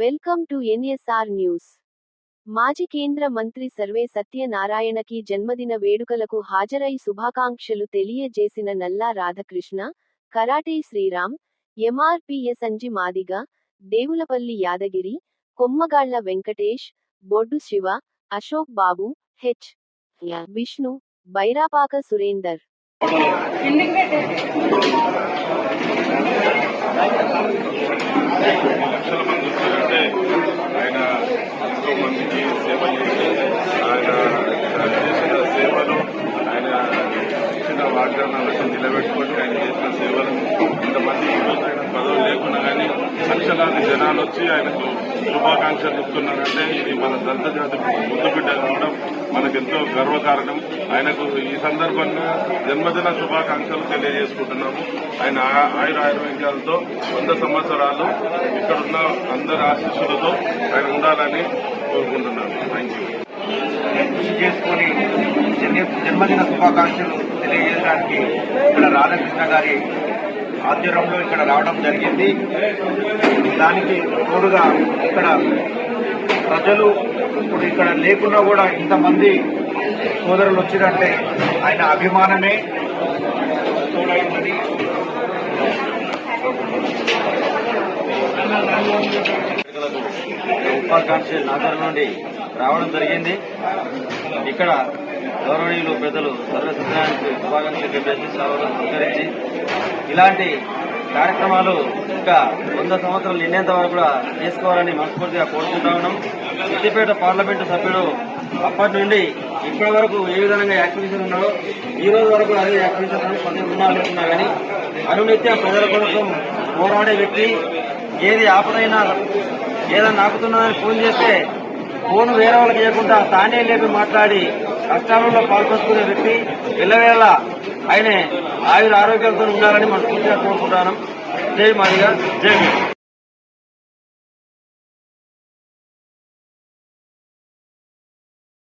Welcome to NSR news. మాజీ కేంద్ర మంత్రి సర్వే సత్యనారాయణకి జన్మదిన వేడుకలకు హాజరై శుభాకాంక్షలు తెలియజేసిన నల్లా రాధాకృష్ణ కరాటే శ్రీరామ్ ఎంఆర్పిఎస్ అంజి మాదిగ దేవులపల్లి యాదగిరి కొమ్మగాళ్ళ వెంకటేష్ బొడ్డు శివ అశోక్ బాబు హెచ్. విష్ణు బైరాపాక సురేందర్. ఎంతో మందికి సేవ చేసి ఆయన చేసిన సేవలు ఆయన ఇచ్చిన వాగ్దానాలను నిలబెట్టుకొని ఆయన చేసిన సేవలను ఇంతమంది ఈరోజు ఆయన పదవి కానీ లక్షలాది జనాలు వచ్చి ఆయనకు శుభాకాంక్షలు చెప్తున్నారంటే ఇది మన దళిత జాతి ముద్దు బిడ్డ కావడం మనకెంతో గర్వకారణం. ఆయనకు ఈ సందర్భంగా జన్మదిన శుభాకాంక్షలు తెలియజేసుకుంటున్నాము. ఆయన ఆయుర ఆయుర్వేద్యాలతో వంద సంవత్సరాలు ఇక్కడున్న అందరి ఆశీస్సులతో ఆయన ఉండాలని కోరుకుంటున్నాను. థ్యాంక్ యూ కృషి చేసుకొని జన్మదిన శుభాకాంక్షలు తెలియజేయడానికి ఇక్కడ రాధాకృష్ణ గారి ఆధ్వర్యంలో ఇక్కడ రావడం జరిగింది. దానికి తోడుగా ఇక్కడ ప్రజలు ఇప్పుడు ఇక్కడ లేకున్నా కూడా ఇంతమంది సోదరులు వచ్చిందంటే ఆయన అభిమానమే. తోడైందని ఉపాకాంక్ష నాగర్ నుండి రావడం జరిగింది. ఇక్కడ గౌరవనీయులు పెద్దలు సర్వ సత్యానికి శుభాకాంక్షలు చెప్పేసి సభలో ఇలాంటి కార్యక్రమాలు ఇంకా వంద సంవత్సరాలు నిన్నేంత వరకు కూడా చేసుకోవాలని మనస్ఫూర్తిగా కోరుకుంటా ఉన్నాం. సిద్దిపేట పార్లమెంటు సభ్యుడు అప్పటి నుండి ఇప్పటి వరకు ఏ విధంగా యాక్టివిటీస్ ఉన్నారో ఈ రోజు వరకు అదే యాక్టివిటీస్ కొంత ఉన్నారంటున్నా కానీ అనునిత్యం ప్రజల కోసం పోరాడే వ్యక్తి ఏది ఆపదైనా ఏదైనా ఆపుతున్నదని ఫోన్ చేస్తే ఫోన్ వేరే వాళ్ళకి చేయకుండా తానే లేపి మాట్లాడి కష్టాలలో పాల్పంచుకునే వ్యక్తి వెళ్ళవేళ ఆయనే ఆయుర ఆరోగ్యాలతో ఉండాలని మనం పూర్తిగా కోరుకుంటున్నాం జై మాదిగా జై